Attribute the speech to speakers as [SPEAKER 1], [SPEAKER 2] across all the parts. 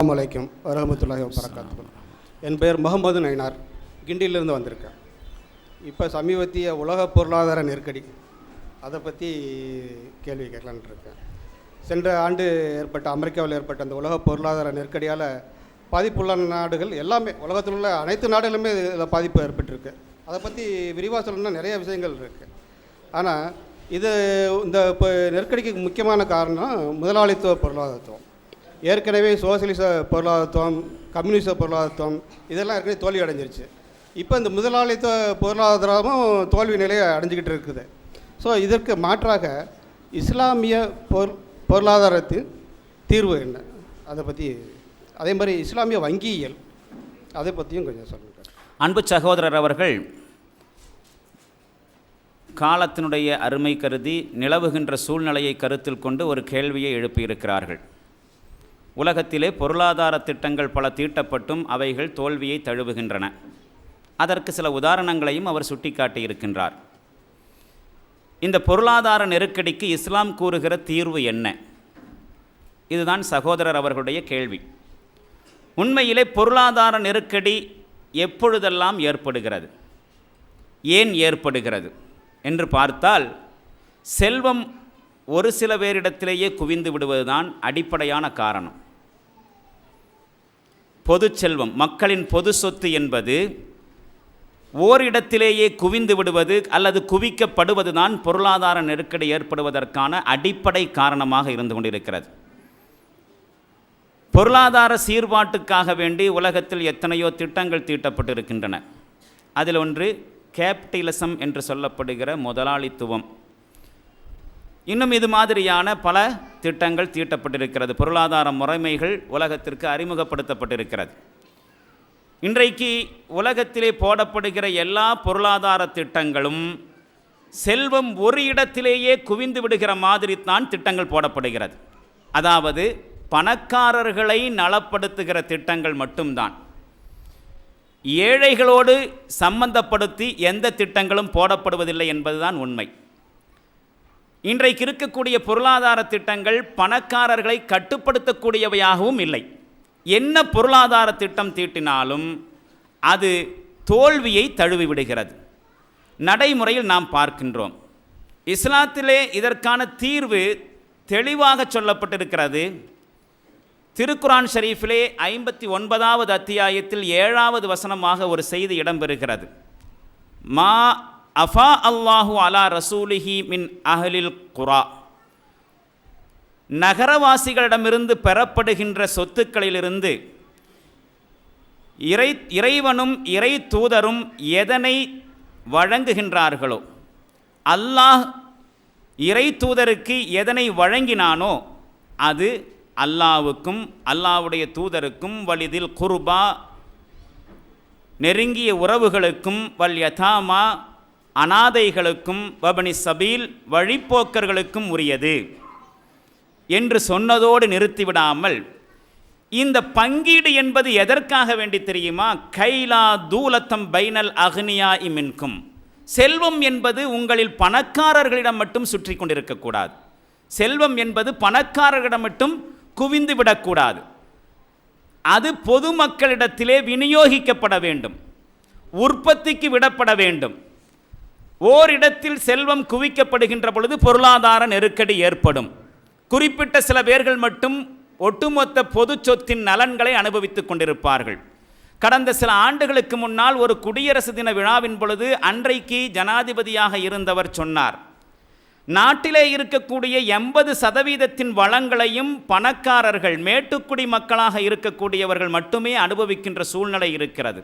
[SPEAKER 1] அஸ்ஸலாமு அலைக்கும் வரஹமத்துல்லாஹி என் பெயர் முகமது நயினார். கிண்டியிலிருந்து வந்திருக்கேன். இப்போ சமீபத்திய உலக பொருளாதார நெருக்கடி. அதை பற்றி கேள்வி கேட்கலான் இருக்கேன். சென்ற ஆண்டு ஏற்பட்ட அமெரிக்காவில் ஏற்பட்ட அந்த உலக பொருளாதார நெருக்கடியால் பாதிப்புள்ள நாடுகள் எல்லாமே உலகத்தில் உள்ள அனைத்து நாடுகளுமே இதில் பாதிப்பு ஏற்பட்டிருக்கு. அதை பற்றி விரிவாக சொல்லணும்னா நிறைய விஷயங்கள் இருக்குது ஆனால் இது இந்த இப்போ நெருக்கடிக்கு முக்கியமான காரணம் முதலாளித்துவ பொருளாதாரத்துவம். ஏற்கனவே சோசியலிச பொருளாதாரத்துவம் கம்யூனிச பொருளாதாரத்துவம் இதெல்லாம் ஏற்கனவே தோல்வி அடைஞ்சிருச்சு. இப்போ இந்த முதலாளித்துவ பொருளாதாரமும் தோல்வி நிலையை அடைஞ்சிக்கிட்டு இருக்குது. ஸோ இதற்கு மாற்றாக இஸ்லாமிய பொரு பொருளாதாரத்தின் தீர்வு என்ன? அதை பற்றி அதே மாதிரி இஸ்லாமிய வங்கியியல் அதை பற்றியும் கொஞ்சம் சொல்லுங்கள்
[SPEAKER 2] அன்பு சகோதரர் அவர்கள் காலத்தினுடைய அருமை கருதி நிலவுகின்ற சூழ்நிலையை கருத்தில் கொண்டு ஒரு கேள்வியை எழுப்பியிருக்கிறார்கள். உலகத்திலே பொருளாதார திட்டங்கள் பல தீட்டப்பட்டும் அவைகள் தோல்வியை தழுவுகின்றன. அதற்கு சில உதாரணங்களையும் அவர் சுட்டிக்காட்டியிருக்கின்றார். இந்த பொருளாதார நெருக்கடிக்கு இஸ்லாம் கூறுகிற தீர்வு என்ன? இதுதான் சகோதரர் அவர்களுடைய கேள்வி. உண்மையிலே பொருளாதார நெருக்கடி எப்பொழுதெல்லாம் ஏற்படுகிறது? ஏன் ஏற்படுகிறது? என்று பார்த்தால் செல்வம் ஒரு சில பேரிடத்திலேயே குவிந்து விடுவதுதான் அடிப்படையான காரணம். பொது செல்வம் மக்களின் பொது சொத்து என்பது ஓரிடத்திலேயே குவிந்து விடுவது அல்லது குவிக்கப்படுவதுதான் பொருளாதார நெருக்கடி ஏற்படுவதற்கான அடிப்படை காரணமாக இருந்து கொண்டிருக்கிறது. பொருளாதார சீர்பாட்டுக்காக வேண்டி உலகத்தில் எத்தனையோ திட்டங்கள் தீட்டப்பட்டிருக்கின்றன. அதில் ஒன்று கேபிட்டலிசம் என்று சொல்லப்படுகிற முதலாளித்துவம். இன்னும் இது மாதிரியான பல திட்டங்கள் தீட்டப்பட்டிருக்கிறது. பொருளாதார முறைமைகள் உலகத்திற்கு அறிமுகப்படுத்தப்பட்டிருக்கிறது. இன்றைக்கு உலகத்திலே போடப்படுகிற எல்லா பொருளாதார திட்டங்களும் செல்வம் ஒரு இடத்திலேயே குவிந்து விடுகிற மாதிரி தான் திட்டங்கள் போடப்படுகிறது. அதாவது பணக்காரர்களை நலப்படுத்துகிற திட்டங்கள் மட்டும்தான். ஏழைகளோடு சம்பந்தப்படுத்தி எந்த திட்டங்களும் போடப்படுவதில்லை என்பதுதான் உண்மை. இன்றைக்கு இருக்கக்கூடிய பொருளாதார திட்டங்கள் பணக்காரர்களை கட்டுப்படுத்தக்கூடியவையாகவும் இல்லை. என்ன பொருளாதார திட்டம் தீட்டினாலும் அது தோல்வியை தழுவி விடுகிறது. நடைமுறையில் நாம் பார்க்கின்றோம். இஸ்லாத்திலே இதற்கான தீர்வு தெளிவாக சொல்லப்பட்டிருக்கிறது. திருக்குரான் ஷரீஃபிலே ஐம்பத்தி ஒன்பதாவது அத்தியாயத்தில் ஏழாவது வசனமாக ஒரு செய்தி இடம்பெறுகிறது. மா அஃபா அல்லாஹு அலா ரசூலிஹி மின் அஹலில் குரா. நகரவாசிகளிடமிருந்து பெறப்படுகின்ற சொத்துக்களிலிருந்து இறை இறைவனும் இறை தூதரும் எதனை வழங்குகின்றார்களோ அல்லாஹ் இறை தூதருக்கு எதனை வழங்கினானோ அது அல்லாவுக்கும் அல்லாவுடைய தூதருக்கும் வலிதில் குர்பா நெருங்கிய உறவுகளுக்கும் வல் யதாமா அனாதைகளுக்கும் வபனி சபீல் வழிப்போக்கர்களுக்கும் உரியது என்று சொன்னதோடு நிறுத்திவிடாமல் இந்த பங்கீடு என்பது எதற்காக வேண்டி தெரியுமா? கைலா தூலத்தம் பைனல் அக்னியா இமின்கும் செல்வம் என்பது உங்களில் பணக்காரர்களிடம் மட்டும் சுற்றி கொண்டிருக்கக்கூடாது செல்வம் என்பது பணக்காரர்களிடம் மட்டும் குவிந்து விடக்கூடாது அது பொதுமக்களிடத்திலே விநியோகிக்கப்பட வேண்டும். உற்பத்திக்கு விடப்பட வேண்டும். ஓரிடத்தில் செல்வம் குவிக்கப்படுகின்ற பொழுது பொருளாதார நெருக்கடி ஏற்படும். குறிப்பிட்ட சில பேர்கள் மட்டும் ஒட்டுமொத்த பொது சொத்தின் நலன்களை அனுபவித்துக் கொண்டிருப்பார்கள். கடந்த சில ஆண்டுகளுக்கு முன்னால் ஒரு குடியரசு தின விழாவின் பொழுது அன்றைக்கு ஜனாதிபதியாக இருந்தவர் சொன்னார். நாட்டிலே இருக்கக்கூடிய எண்பது சதவீதத்தின் வளங்களையும் பணக்காரர்கள் மேட்டுக்குடி மக்களாக இருக்கக்கூடியவர்கள் மட்டுமே அனுபவிக்கின்ற சூழ்நிலை இருக்கிறது.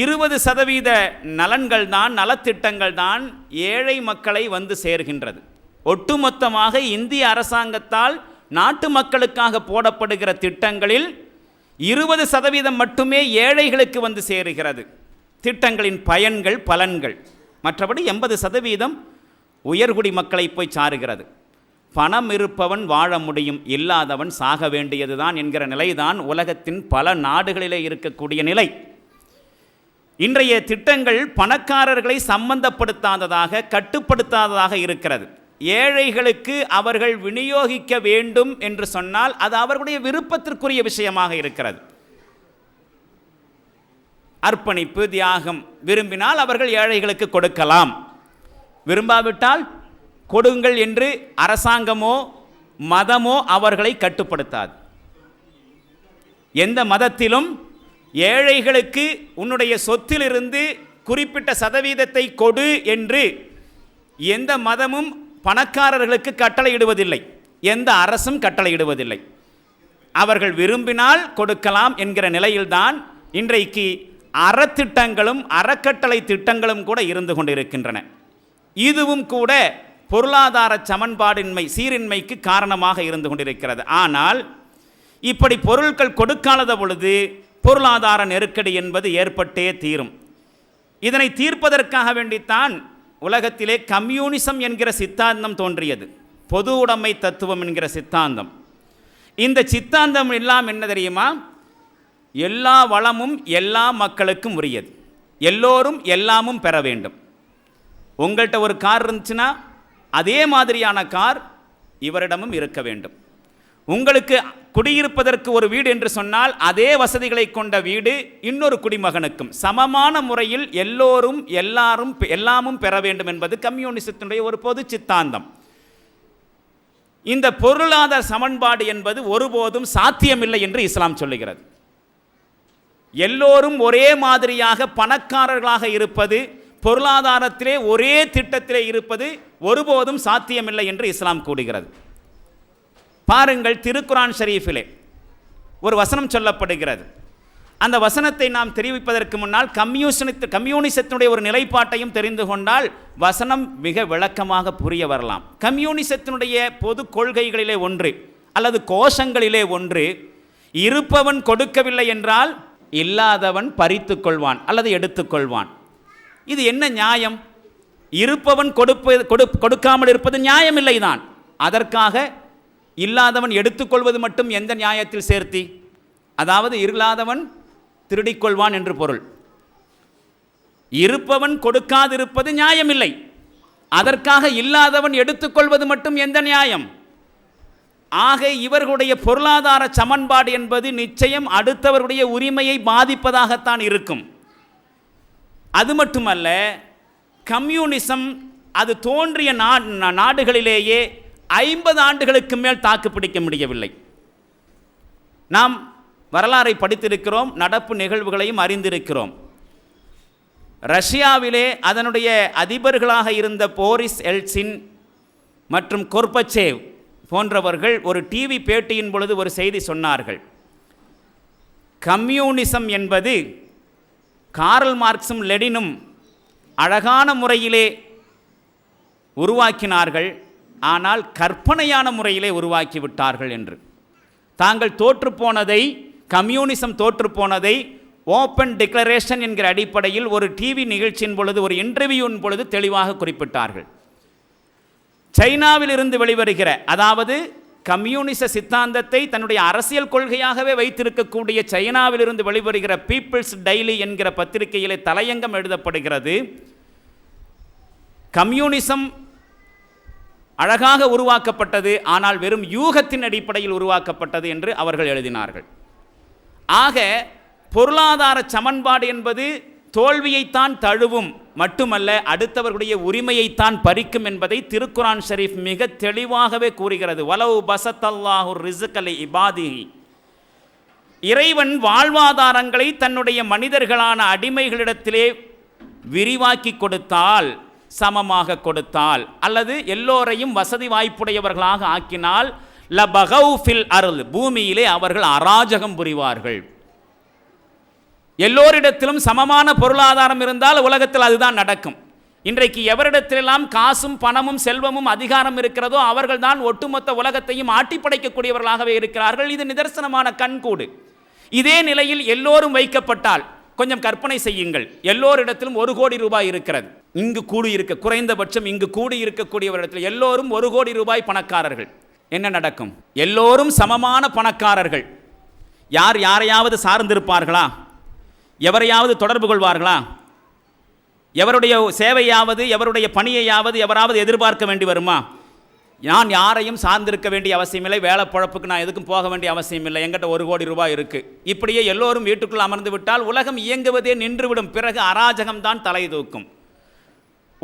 [SPEAKER 2] இருபது சதவீத நலன்கள் தான் நலத்திட்டங்கள் தான் ஏழை மக்களை வந்து சேர்கின்றது. ஒட்டுமொத்தமாக இந்திய அரசாங்கத்தால் நாட்டு மக்களுக்காக போடப்படுகிற திட்டங்களில் இருபது சதவீதம் மட்டுமே ஏழைகளுக்கு வந்து சேருகிறது. திட்டங்களின் பயன்கள் பலன்கள். மற்றபடி எண்பது சதவீதம் உயர்குடி மக்களை போய் சாருகிறது. பணம் இருப்பவன் வாழ முடியும் இல்லாதவன் சாக வேண்டியதுதான் என்கிற நிலைதான் உலகத்தின் பல நாடுகளிலே இருக்கக்கூடிய நிலை. இன்றைய திட்டங்கள் பணக்காரர்களை சம்பந்தப்படுத்தாததாக கட்டுப்படுத்தாததாக இருக்கிறது. ஏழைகளுக்கு அவர்கள் விநியோகிக்க வேண்டும் என்று சொன்னால் அது அவர்களுடைய விருப்பத்திற்குரிய விஷயமாக இருக்கிறது. அர்ப்பணிப்பு தியாகம் விரும்பினால் அவர்கள் ஏழைகளுக்கு கொடுக்கலாம். விரும்பாவிட்டால் கொடுங்கள் என்று அரசாங்கமோ மதமோ அவர்களை கட்டுப்படுத்தாது. எந்த மதத்திலும் ஏழைகளுக்கு உன்னுடைய சொத்திலிருந்து குறிப்பிட்ட சதவீதத்தை கொடு என்று எந்த மதமும் பணக்காரர்களுக்கு கட்டளையிடுவதில்லை. எந்த அரசும் கட்டளையிடுவதில்லை. அவர்கள் விரும்பினால் கொடுக்கலாம் என்கிற நிலையில்தான் இன்றைக்கு அறத்திட்டங்களும் அறக்கட்டளை திட்டங்களும் கூட இருந்து கொண்டிருக்கின்றன. இதுவும் கூட பொருளாதார சமன்பாடின்மை சீரின்மைக்கு காரணமாக இருந்து கொண்டிருக்கிறது. ஆனால் இப்படி பொருட்கள் கொடுக்காத பொழுது பொருளாதார நெருக்கடி என்பது ஏற்பட்டே தீரும். இதனை தீர்ப்பதற்காக வேண்டித்தான் உலகத்திலே கம்யூனிசம் என்கிற சித்தாந்தம் தோன்றியது. பொது உடைமை தத்துவம் என்கிற சித்தாந்தம். இந்த சித்தாந்தம் எல்லாம் என்ன தெரியுமா? எல்லா வளமும் எல்லா மக்களுக்கும் உரியது. எல்லோரும் எல்லாமும் பெற வேண்டும். உங்கள்கிட்ட ஒரு கார் இருந்துச்சுன்னா அதே மாதிரியான கார் இவரிடமும் இருக்க வேண்டும். உங்களுக்கு குடியிருப்பதற்கு ஒரு வீடு என்று சொன்னால் அதே வசதிகளை கொண்ட வீடு இன்னொரு குடிமகனுக்கும். சமமான முறையில் எல்லோரும் எல்லாரும் எல்லாமும் பெற வேண்டும் என்பது கம்யூனிசத்தினுடைய ஒரு பொது சித்தாந்தம். இந்த பொருளாதார சமன்பாடு என்பது ஒருபோதும் சாத்தியமில்லை என்று இஸ்லாம் சொல்லுகிறது. எல்லோரும் ஒரே மாதிரியாக பணக்காரர்களாக இருப்பது பொருளாதாரத்திலே ஒரே திட்டத்திலே இருப்பது ஒருபோதும் சாத்தியமில்லை என்று இஸ்லாம் கூறுகிறது. பாருங்கள் திருக்குரான் ஷரீஃபிலே. ஒரு வசனம் சொல்லப்படுகிறது. அந்த வசனத்தை நாம் தெரிவிப்பதற்கு முன்னால் கம்யூனிச கம்யூனிசத்தினுடைய ஒரு நிலைப்பாட்டையும் தெரிந்து கொண்டால் வசனம் மிக விளக்கமாக புரிய வரலாம். கம்யூனிசத்தினுடைய பொது கொள்கைகளிலே ஒன்று அல்லது கோஷங்களிலே ஒன்று இருப்பவன் கொடுக்கவில்லை என்றால் இல்லாதவன் பறித்து கொள்வான் அல்லது எடுத்துக்கொள்வான் இது என்ன நியாயம்? இருப்பவன் கொடுப்பது கொடு கொடுக்காமல் இருப்பது நியாயமில்லைதான். அதற்காக இல்லாதவன் எடுத்துக்கொள்வது மட்டும் எந்த நியாயத்தில் சேர்த்தி? அதாவது இல்லாதவன் திருடிக்கொள்வான் என்று பொருள். இருப்பவன் கொடுக்காதிருப்பது நியாயமில்லை. அதற்காக இல்லாதவன் எடுத்துக்கொள்வது மட்டும் எந்த நியாயம்? ஆக இவர்களுடைய பொருளாதார சமன்பாடு என்பது நிச்சயம் அடுத்தவருடைய உரிமையை பாதிப்பதாகத்தான் இருக்கும். அது மட்டுமல்ல கம்யூனிசம் அது தோன்றிய நா- நாடுகளிலேயே ஐம்பது ஆண்டுகளுக்கு மேல் தாக்கு பிடிக்க முடியவில்லை. நாம் வரலாறை படித்திருக்கிறோம் நடப்பு நிகழ்வுகளையும் அறிந்திருக்கிறோம். ரஷ்யாவிலே அதனுடைய அதிபர்களாக இருந்த போரிஸ் எல்சின் மற்றும் கொர்பச்சேவ் போன்றவர்கள் ஒரு டிவி பேட்டியின் பொழுது ஒரு செய்தி சொன்னார்கள். கம்யூனிசம் என்பது காரல் மார்க்ஸும் லெனினும் அழகான முறையிலே உருவாக்கினார்கள். ஆனால் கற்பனையான முறையிலே உருவாக்கி விட்டார்கள் என்று. தாங்கள் தோற்றுப்போனதை கம்யூனிசம் தோற்றுப்போனதை ஓப்பன் டிக்ளரேஷன் என்கிற அடிப்படையில் ஒரு டிவி நிகழ்ச்சியின் பொழுது ஒரு இன்டர்வியூவின் பொழுது தெளிவாக குறிப்பிட்டார்கள். சைனாவிலிருந்து வெளிவருகிற அதாவது கம்யூனிச சித்தாந்தத்தை தன்னுடைய அரசியல் கொள்கையாகவே வைத்திருக்கக்கூடிய சைனாவிலிருந்து வெளிவருகிற பீப்பிள்ஸ் டைலி என்கிற பத்திரிகையிலே தலையங்கம் எழுதப்படுகிறது. கம்யூனிசம் அழகாக உருவாக்கப்பட்டது ஆனால் வெறும் யூகத்தின் அடிப்படையில் உருவாக்கப்பட்டது என்று அவர்கள் எழுதினார்கள். ஆக பொருளாதார சமன்பாடு என்பது தோல்வியைத்தான் தழுவும் மட்டுமல்ல அடுத்தவர்களுடைய உரிமையைத்தான் பறிக்கும் என்பதை திருக்குரான் ஷரீஃப் மிக தெளிவாகவே கூறுகிறது. வலவு பசத்தல்லாஹூர் ரிசுக்கலை இபாதி இறைவன் வாழ்வாதாரங்களை தன்னுடைய மனிதர்களான அடிமைகளிடத்திலே விரிவாக்கி கொடுத்தால் சமமாக கொடுத்தால் அல்லது எல்லோரையும் வசதி வாய்ப்புடையவர்களாக ஆக்கினால் ல ஃபில் அருள். பூமியிலே அவர்கள் அராஜகம் புரிவார்கள். எல்லோரிடத்திலும் சமமான பொருளாதாரம் இருந்தால் உலகத்தில் அதுதான் நடக்கும். இன்றைக்கு எவரிடத்திலெல்லாம் காசும் பணமும் செல்வமும் அதிகாரம் இருக்கிறதோ அவர்கள்தான் ஒட்டுமொத்த உலகத்தையும் ஆட்டிப்படைக்கக்கூடியவர்களாகவே இருக்கிறார்கள். இது நிதர்சனமான கண்கூடு. இதே நிலையில் எல்லோரும் வைக்கப்பட்டால் கொஞ்சம் கற்பனை செய்யுங்கள். எல்லோரிடத்திலும் ஒரு கோடி ரூபாய் இருக்கிறது. இங்கு கூடி இருக்க குறைந்தபட்சம் இங்கு கூடியிருக்கக்கூடியவரிடத்தில் எல்லோரும் ஒரு கோடி ரூபாய் பணக்காரர்கள். என்ன நடக்கும்? எல்லோரும் சமமான பணக்காரர்கள். யார் யாரையாவது சார்ந்திருப்பார்களா? எவரையாவது தொடர்பு கொள்வார்களா? எவருடைய சேவையாவது எவருடைய பணியையாவது எவராவது எதிர்பார்க்க வேண்டி வருமா? நான் யாரையும் சார்ந்திருக்க வேண்டிய அவசியமில்லை. வேலை பொழப்புக்கு நான் எதுக்கும் போக வேண்டிய அவசியம் இல்லை என்கிட்ட ஒரு கோடி ரூபாய் இருக்குது இப்படியே எல்லோரும் வீட்டுக்குள் அமர்ந்து விட்டால் உலகம் இயங்குவதே நின்றுவிடும். பிறகு அராஜகம்தான் தலை தூக்கும்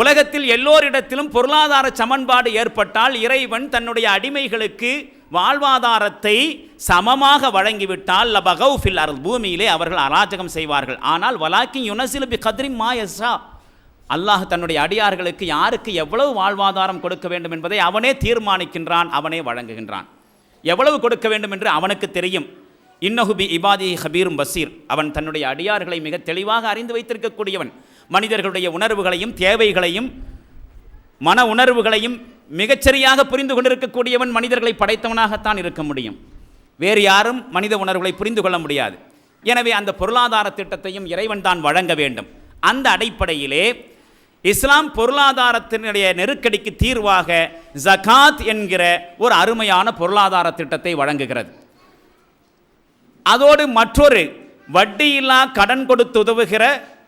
[SPEAKER 2] உலகத்தில் எல்லோரிடத்திலும் பொருளாதார சமன்பாடு ஏற்பட்டால் இறைவன் தன்னுடைய அடிமைகளுக்கு வாழ்வாதாரத்தை சமமாக வழங்கிவிட்டால் லபகௌஃபில் அருள் பூமியிலே அவர்கள் அராஜகம் செய்வார்கள். ஆனால் வலாக்கி யுனசிலுபி கத்ரி மாயசா அல்லாஹ் தன்னுடைய அடியார்களுக்கு யாருக்கு எவ்வளவு வாழ்வாதாரம் கொடுக்க வேண்டும் என்பதை அவனே தீர்மானிக்கின்றான் அவனே வழங்குகின்றான். எவ்வளவு கொடுக்க வேண்டும் என்று அவனுக்கு தெரியும். இன்னஹுபி இபாதி ஹபீரும் பசீர் அவன் தன்னுடைய அடியார்களை மிக தெளிவாக அறிந்து வைத்திருக்கக்கூடியவன். மனிதர்களுடைய உணர்வுகளையும் தேவைகளையும் மன உணர்வுகளையும் மிகச்சரியாக புரிந்து கொண்டிருக்கக்கூடியவன் மனிதர்களை படைத்தவனாகத்தான் இருக்க முடியும். வேறு யாரும் மனித உணர்வுகளை புரிந்து கொள்ள முடியாது. எனவே அந்த பொருளாதார திட்டத்தையும் இறைவன் தான் வழங்க வேண்டும். அந்த அடிப்படையிலே இஸ்லாம் பொருளாதாரத்தினுடைய நெருக்கடிக்கு தீர்வாக ஜகாத் என்கிற ஒரு அருமையான பொருளாதார திட்டத்தை வழங்குகிறது. அதோடு மற்றொரு வட்டியில்லா கடன் கொடுத்து உதவுகிற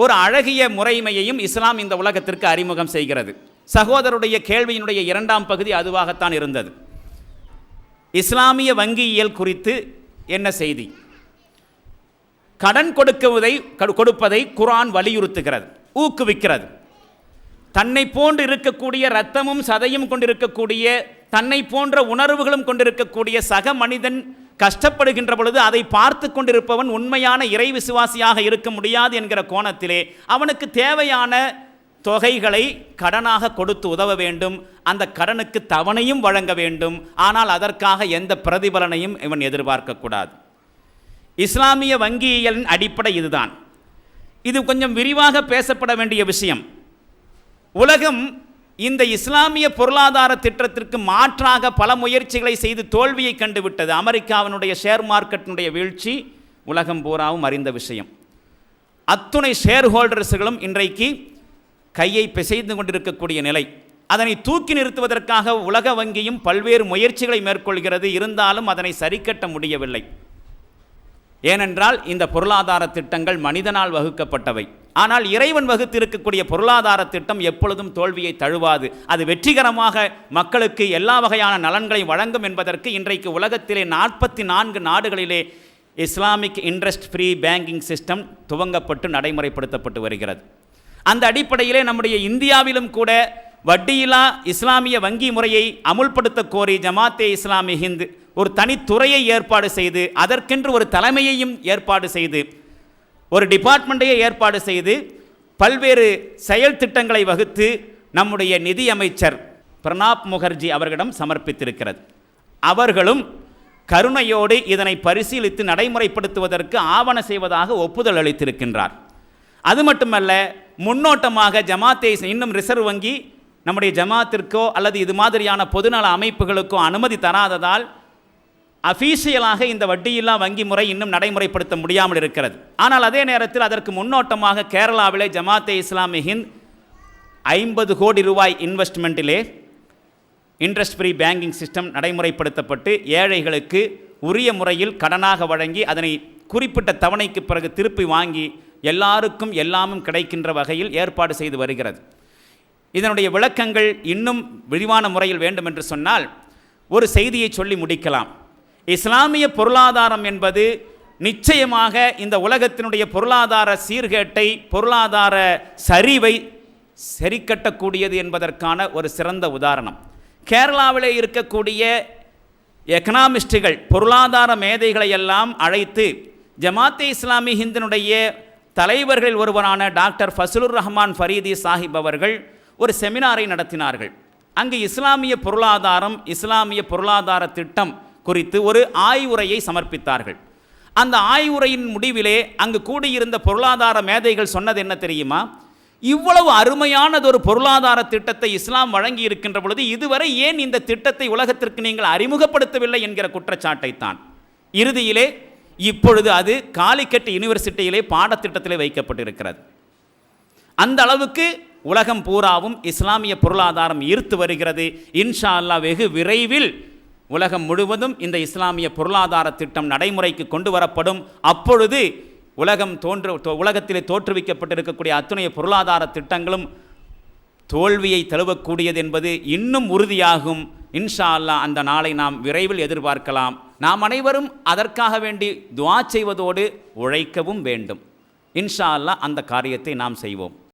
[SPEAKER 2] ஒரு அழகிய முறைமையையும் இஸ்லாம் இந்த உலகத்திற்கு அறிமுகம் செய்கிறது. சகோதரருடைய கேள்வியினுடைய இரண்டாம் பகுதி அதுவாகத்தான் இருந்தது. இஸ்லாமிய வங்கியியல் குறித்து என்ன செய்தி? கடன் கொடுக்குவதை கொடுப்பதை குரான் வலியுறுத்துகிறது ஊக்குவிக்கிறது. தன்னை போன்று இருக்கக்கூடிய ரத்தமும் சதையும் கொண்டிருக்கக்கூடிய தன்னை போன்ற உணர்வுகளும் கொண்டிருக்கக்கூடிய சக மனிதன் கஷ்டப்படுகின்ற பொழுது அதை பார்த்து கொண்டிருப்பவன் உண்மையான இறை விசுவாசியாக இருக்க முடியாது என்கிற கோணத்திலே அவனுக்கு தேவையான தொகைகளை கடனாக கொடுத்து உதவ வேண்டும். அந்த கடனுக்கு தவணையும் வழங்க வேண்டும். ஆனால் அதற்காக எந்த பிரதிபலனையும் இவன் எதிர்பார்க்கக்கூடாது இஸ்லாமிய வங்கியியலின் அடிப்படை இதுதான். இது கொஞ்சம் விரிவாக பேசப்பட வேண்டிய விஷயம். உலகம் இந்த இஸ்லாமிய பொருளாதார திட்டத்திற்கு மாற்றாக பல முயற்சிகளை செய்து தோல்வியை கண்டுவிட்டது. அமெரிக்காவினுடைய ஷேர் மார்க்கெட்டினுடைய வீழ்ச்சி உலகம் பூராவும் அறிந்த விஷயம். அத்துணை ஷேர் ஹோல்டர்ஸுகளும் இன்றைக்கு கையை பிசைந்து கொண்டிருக்கக்கூடிய நிலை. அதனை தூக்கி நிறுத்துவதற்காக உலக வங்கியும் பல்வேறு முயற்சிகளை மேற்கொள்கிறது. இருந்தாலும் அதனை சரிக்கட்ட முடியவில்லை. ஏனென்றால் இந்த பொருளாதார திட்டங்கள் மனிதனால் வகுக்கப்பட்டவை. ஆனால் இறைவன் வகுத்திருக்கக்கூடிய பொருளாதார திட்டம் எப்பொழுதும் தோல்வியை தழுவாது. அது வெற்றிகரமாக மக்களுக்கு எல்லா வகையான நலன்களை வழங்கும் என்பதற்கு இன்றைக்கு உலகத்திலே நாற்பத்தி நான்கு நாடுகளிலே Islamic interest free banking system துவங்கப்பட்டு நடைமுறைப்படுத்தப்பட்டு வருகிறது. அந்த அடிப்படையிலே நம்முடைய இந்தியாவிலும் கூட வட்டியில்லா இஸ்லாமிய வங்கி முறையை அமுல்படுத்த கோரி ஜமாத்தே இஸ்லாமி ஹிந்த் ஒரு தனித்துறையை ஏற்பாடு செய்து அதற்கென்று ஒரு தலைமையையும் ஏற்பாடு செய்து ஒரு டிபார்ட்மெண்ட்டையே ஏற்பாடு செய்து பல்வேறு செயல் திட்டங்களை வகுத்து நம்முடைய நிதி அமைச்சர் பிரணாப் முகர்ஜி அவர்களிடம் சமர்ப்பித்திருக்கிறது. அவர்களும் கருணையோடு இதனை பரிசீலித்து நடைமுறைப்படுத்துவதற்கு ஆவண செய்வதாக ஒப்புதல் அளித்திருக்கின்றார். அது மட்டுமல்ல முன்னோட்டமாக ஜமாத்தை இன்னும் ரிசர்வ் வங்கி நம்முடைய ஜமாத்திற்கோ அல்லது இது மாதிரியான பொதுநல அமைப்புகளுக்கோ அனுமதி தராததால் அஃபீஷியலாக இந்த வட்டியில்லா வங்கி முறை இன்னும் நடைமுறைப்படுத்த முடியாமல் இருக்கிறது. ஆனால் அதே நேரத்தில் அதற்கு முன்னோட்டமாக கேரளாவிலே ஜமாத்தே இஸ்லாமி ஹிந்த் ஐம்பது கோடி ரூபாய் இன்வெஸ்ட்மெண்ட்டிலே இன்ட்ரெஸ்ட் ஃப்ரீ பேங்கிங் சிஸ்டம் நடைமுறைப்படுத்தப்பட்டு ஏழைகளுக்கு உரிய முறையில் கடனாக வழங்கி அதனை குறிப்பிட்ட தவணைக்கு பிறகு திருப்பி வாங்கி எல்லாருக்கும் எல்லாமும் கிடைக்கின்ற வகையில் ஏற்பாடு செய்து வருகிறது. இதனுடைய விளக்கங்கள் இன்னும் விரிவான முறையில் வேண்டும் என்று சொன்னால் ஒரு செய்தியை சொல்லி முடிக்கலாம். இஸ்லாமிய பொருளாதாரம் என்பது நிச்சயமாக இந்த உலகத்தினுடைய பொருளாதார சீர்கேட்டை பொருளாதார சரிவை சரிக்கட்டக்கூடியது என்பதற்கான ஒரு சிறந்த உதாரணம். கேரளாவிலே இருக்கக்கூடிய எக்கனாமிஸ்டுகள் பொருளாதார மேதைகளை எல்லாம் அழைத்து ஜமாத்தே இஸ்லாமி ஹிந்தினுடைய தலைவர்களில் ஒருவரான டாக்டர் ஃபசலுர் ரஹ்மான் ஃபரீதி சாஹிப் அவர்கள் ஒரு செமினாரை நடத்தினார்கள். அங்கு இஸ்லாமிய பொருளாதாரம் இஸ்லாமிய பொருளாதார திட்டம் குறித்து ஒரு ஆய்வுரையை சமர்ப்பித்தார்கள். அந்த ஆய்வுரையின் முடிவிலே அங்கு கூடியிருந்த பொருளாதார மேதைகள் சொன்னது என்ன தெரியுமா? இவ்வளவு அருமையானதொரு பொருளாதார திட்டத்தை இஸ்லாம் வழங்கி இருக்கின்ற பொழுது இதுவரை ஏன் இந்த திட்டத்தை உலகத்திற்கு நீங்கள் அறிமுகப்படுத்தவில்லை என்கிற குற்றச்சாட்டை தான் இறுதியிலே இப்பொழுது அது காலிக்கட் யூனிவர்சிட்டியிலே பாடத்திட்டத்திலே வைக்கப்பட்டிருக்கிறது. அந்த அளவுக்கு உலகம் பூராவும் இஸ்லாமிய பொருளாதாரம் ஈர்த்து வருகிறது. இன்ஷா அல்லா வெகு விரைவில் உலகம் முழுவதும் இந்த இஸ்லாமிய பொருளாதார திட்டம் நடைமுறைக்கு கொண்டு வரப்படும் அப்பொழுது உலகம் தோன்று தோ- உலகத்திலே தோற்றுவிக்கப்பட்டிருக்கக்கூடிய அத்துணைய பொருளாதார திட்டங்களும் தோல்வியை தழுவக்கூடியது என்பது இன்னும் உறுதியாகும். இன்ஷா அல்லாஹ் அந்த நாளை நாம் விரைவில் எதிர்பார்க்கலாம். நாம் அனைவரும் அதற்காக வேண்டி துவா செய்வதோடு உழைக்கவும் வேண்டும். இன்ஷா அல்லாஹ் அந்த காரியத்தை நாம் செய்வோம்.